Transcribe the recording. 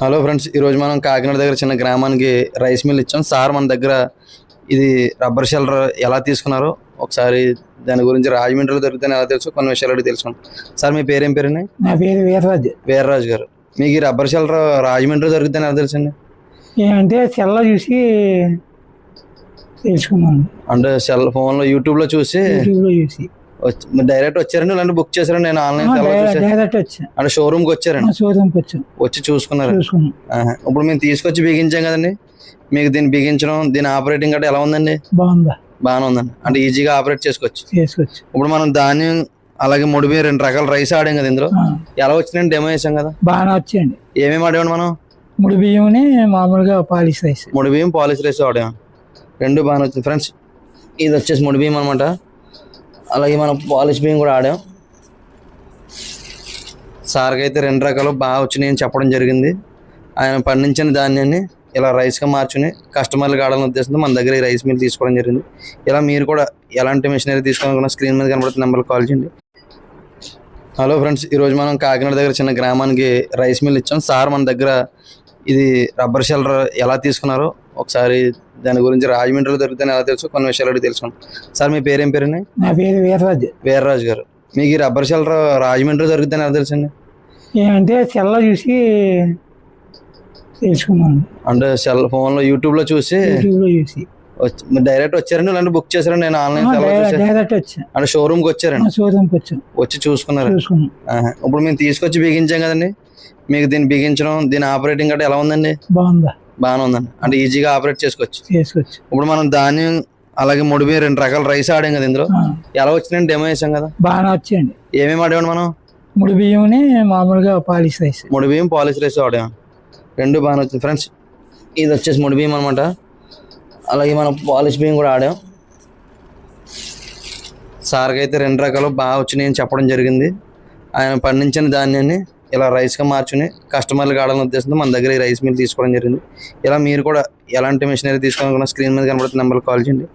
Hello friends ఈరోజు మనం కాకినాడ దగ్గర చిన్న గ్రామానికి రైస్ మిల్ ఇచ్చాం. సార్ మన దగ్గర ఇది రబ్బర్ షెల్టర్ ఎలా తీసుకున్నారో ఒకసారి దాని గురించి రాజమండ్రిలో దొరుకుతాయని ఎలా తెలుసు కొన్ని విషయాలు అడిగి తెలుసుకున్నాం సార్ మీ పేరేం పేరండి? నా పేరు వీరరాజు. వీర్రాజు గారు. మీకు ఈ రబ్బర్ షెల్టర్ రాజమండ్రిలో దొరుకుతాయని ఎలా తెలుసండి? ఏమంటే సెల్ల చూసి తెలుసుకున్నాను. అంటే సెల్ ఫోన్లో యూట్యూబ్లో చూసి యూట్యూబ్లో చూసి. డైరెక్ట్ వచ్చారండి? లేదంటే బుక్ చేశారండి? నేను ఆన్లైన్ చూసి డైరెక్ట్ వచ్చా. అంటే షోరూమ్కి వచ్చారండి? చూడంకి వచ్చాం. వచ్చి చూసుకున్నారు. ఇప్పుడు మేము తీసుకొచ్చి బిగించాం కదండి? మీకు దీన్ని బిగించడం దీని ఆపరేటింగ్ గట్రా ఎలా ఉందండి? బాగుందా? బాగానే ఉందండి. అంటే ఈజీగా ఆపరేట్ చేసుకోవచ్చు. చేసుకొచ్చు ఇప్పుడు మనం ధాన్యం అలాగే ముడిపి రెండు రకాల రైస్ ఆడాం కదా ఇందులో? ఎలా వచ్చినాయండి? డెమో వేసాం కదా? బాగానే వచ్చాయండి. ఏమేమి ఆడామండి మనం? ముడి బియ్యంని మామూలుగా పాలిష్ రైస్. ముడి బియ్యం పాలిష్ రైస్ ఆడాం. రెండు బాగానే వచ్చింది. ఫ్రెండ్స్ ఇది వచ్చేసి ముడి బియ్యం అనమాట అలాగే మనం పాలిష్ బియ్యం కూడా ఆడాం. సార్కి అయితే రెండు రకాలు బాగా వచ్చినాయని చెప్పడం జరిగింది. ఆయన పండించిన ధాన్యాన్ని ఇలా రైస్గా మార్చుని కస్టమర్లకు ఆడాలని ఉద్దేశంతో మన దగ్గర ఈ రైస్ మిల్ తీసుకోవడం జరిగింది. ఇలా మీరు కూడా ఎలాంటి మిషనరీ తీసుకోవాలనుకున్న స్క్రీన్ మీద కనబడుతున్న నెంబర్కి కాల్ చేయండి. హలో ఫ్రెండ్స్ ఈరోజు మనం కాకినాడ దగ్గర చిన్న గ్రామానికి రైస్ మిల్ ఇచ్చాం. సార్ మన దగ్గర ఇది రబ్బర్ షెల్టర్ ఎలా తీసుకున్నారో ఒకసారి దాని గురించి రాజమండ్రిలో దొరుకుతాయని ఎలా తెలుసు? కొన్ని విషయాలు అడిగి తెలుసుకున్నాం సార్ మీ పేరేం పేరండి? నా పేరు వీరరాజు. వీర్రాజు గారు. మీకు ఈ రబ్బర్ షెల్టర్ రాజమండ్రిలో దొరుకుతాయని ఎలా తెలుసండి? ఏమంటే సెల్ల చూసి తెలుసుకున్నాను. అంటే సెల్ ఫోన్లో యూట్యూబ్లో చూసి చూసి. డైరెక్ట్ వచ్చారండి? లేదంటే బుక్ చేశారండి? నేను ఆన్లైన్ డైరెక్ట్ వచ్చా. అంటే షోరూమ్కి వచ్చారండి? చూడంకి వచ్చాం. వచ్చి చూసుకున్నారు. ఇప్పుడు మేము తీసుకొచ్చి బిగించాం కదండి. మీకు దీన్ని బిగించడం దీని ఆపరేటింగ్ గట్రా ఎలా ఉందండి? బాగుందా? బాగానే ఉందండి. అంటే ఈజీగా ఆపరేట్ చేసుకోవచ్చు. చేసుకోవచ్చు. ఇప్పుడు మనం ధాన్యం అలాగే ముడిపి రెండు రకాల రైస్ ఆడాం కదా ఇందులో. ఎలా వచ్చినాయండి డెమో వేసాం కదా? బాగానే వచ్చాయండి. ఏమేమి ఆడామండి మనం? ముడి బియ్యంని మామూలుగా పాలిష్ రైస్. ముడి బియ్యం పాలిష్ రైస్ ఆడాం. రెండు బాగానే వచ్చింది. ఫ్రెండ్స్ ఇది వచ్చేసి ముడి బియ్యం అనమాట అలాగే మనం పాలిష్ బియ్యం కూడా ఆడాం. సార్కి అయితే రెండు రకాలు బాగా వచ్చినాయని చెప్పడం జరిగింది. ఆయన పండించిన ధాన్యాన్ని ఇలా రైస్గా మార్చుని కస్టమర్లు కావాలని ఉద్దేశంతో మన దగ్గర ఈ రైస్ మిల్ తీసుకోవడం జరిగింది. ఇలా మీరు కూడా ఎలాంటి మిషనరీ తీసుకోవాలనుకున్న స్క్రీన్ మీద కనబడుతున్న నెంబర్కి కాల్ చేయండి.